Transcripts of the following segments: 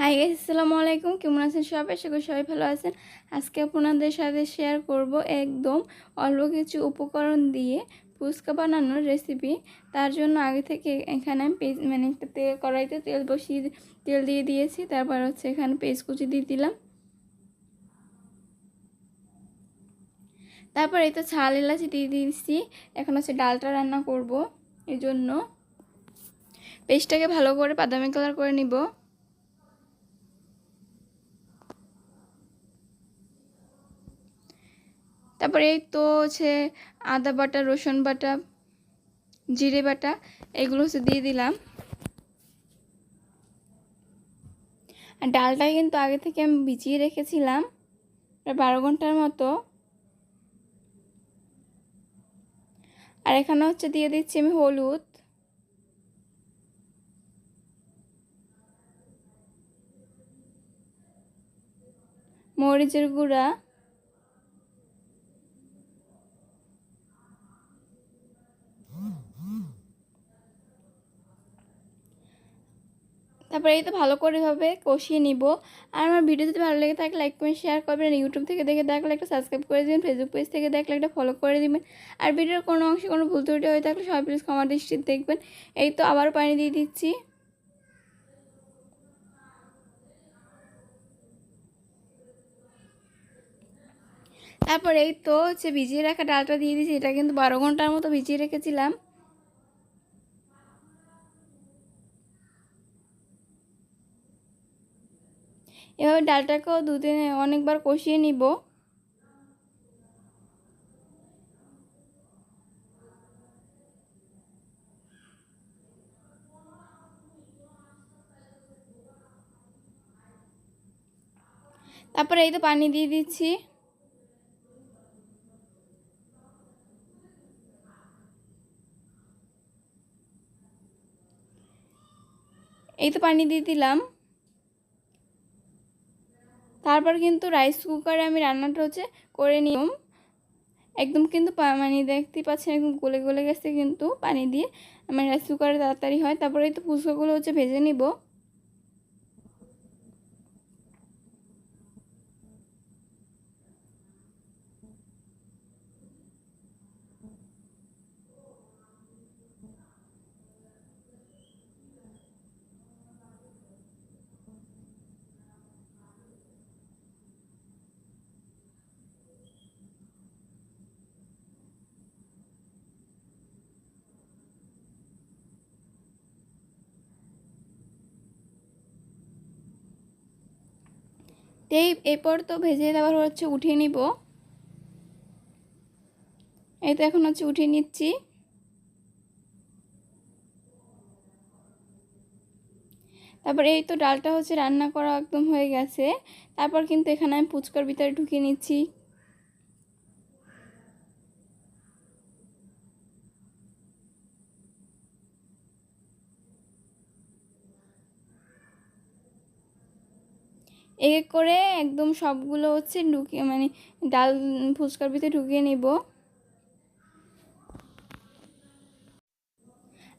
Hi guys আসসালামু আলাইকুম। কেমন আছেন সবাই? আশা করি সবাই ভালো আছেন। আজকে আপনাদের সাথে শেয়ার করব একদম অল্প কিছু উপকরণ দিয়ে ফুচকা বানানোর রেসিপি তার জন্য আগে থেকে এখানে আমি পেঁয়াজ মানে তেল কড়াইতে তেল বসিয়ে, তেল দিয়ে দিয়েছি। তারপর হচ্ছে এখানে পেঁয়াজ কুচি দিয়ে দিলাম। তারপর এই তো ছাল এলাচি দিয়ে দিয়েছি। এখন হচ্ছে ডালটা রান্না করব। এই জন্য পেস্টটাকে ভালো করে বাদামি কালার করে নিব। তারপরে এই তো হচ্ছে আদা বাটা, রসুন বাটা, জিরে বাটা, এগুলো হচ্ছে দিয়ে দিলাম। আর ডালটা কিন্তু আগে থেকে আমি ভিজিয়ে রেখেছিলাম, প্রায় বারো ঘণ্টার মতো। আর এখানে হচ্ছে দিয়ে দিচ্ছি আমি হলুদ। মরিচের গুঁড়া। তারপরে এই তো ভালো করে ভাবে কষিয়ে নিব। আর আমার ভিডিও যদি ভালো লেগে থাকে লাইক কমেন্ট শেয়ার করবেন। ইউটিউব থেকে দেখে দেখলে একটা সাবস্ক্রাইব করে দিবেন। ফেসবুক পেজ থেকে দেখলে একটা ফলো করে দিবেন। আর ভিডিওর কোনো অংশে কোনো ভুল ত্রুটি হয়ে থাকলে সবাই প্লিজ ক্ষমার দৃষ্টিতে দেখবেন। এই তো আবার পানি দিয়ে দিচ্ছি। তারপর এই তো হচ্ছে ভিজিয়ে রাখা ডালটা দিয়ে দিয়েছি। এটা কিন্তু বারো ঘণ্টার মতো ভিজিয়ে রেখেছিলাম। এভাবে ডালটাকেও দুদিনে অনেকবার কষিয়ে নিব। তারপরে এই তো পানি দিয়ে দিচ্ছি। এই তো পানি দিয়ে দিলাম। তারপর কিন্তু রাইস কুকারে আমি রান্নাটা হচ্ছে করে নিলাম। একদম কিন্তু মানে দেখতে পাচ্ছেন একদম গলে গলে গেছে কিন্তু পানি দিয়ে। আমার রাইস কুকারে তাড়াতাড়ি হয়। তারপরে তো ফুচকাগুলো হচ্ছে ভেজে নিব। এই এরপর তো ভেজে দেওয়ার হচ্ছে, উঠিয়ে নিব। এই তো এখন হচ্ছে উঠিয়ে নিচ্ছি। তারপর এই তো ডালটা হচ্ছে রান্না করা একদম হয়ে গেছে। তারপর কিন্তু এখানে আমি পুচকার ভিতরে ঢুকিয়ে নিচ্ছি। এক করে একদম সবগুলো হচ্ছে ঢুকিয়ে মানে ডাল ফুচকার ভিতরে ঢুকিয়ে নিব।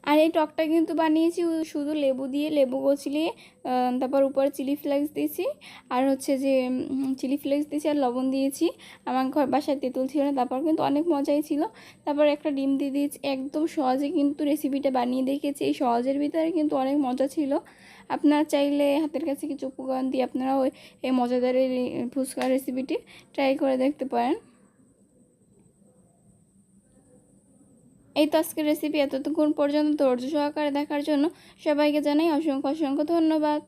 আর এই টকটা কিন্তু বানিয়েছি শুধু লেবু দিয়ে, লেবু গছিলিয়ে তারপর উপরে চিলি ফ্লেক্স দিয়েছি। আর হচ্ছে যে চিলি ফ্লেক্স দিয়েছি আর লবণ দিয়েছি। আমার ঘর, বাসায় তেঁতুল ছিল না, তারপর কিন্তু অনেক মজাই ছিল। তারপর একটা ডিম দিয়ে দিয়েছি, একদম সহজে কিন্তু রেসিপিটা বানিয়ে দেখেছি। এই সহজের ভিতরে কিন্তু অনেক মজা ছিল। আপনারা চাইলে হাতের কাছে কিছু উপকরণ দিয়ে আপনারা ওই এই মজাদার ফুচকা রেসিপিটি ট্রাই করে দেখতে পারেন। এই তো আজকের রেসিপি এতক্ষণ পর্যন্ত ধৈর্য সহকারে দেখার জন্য সবাইকে জানাই অসংখ্য অসংখ্য ধন্যবাদ।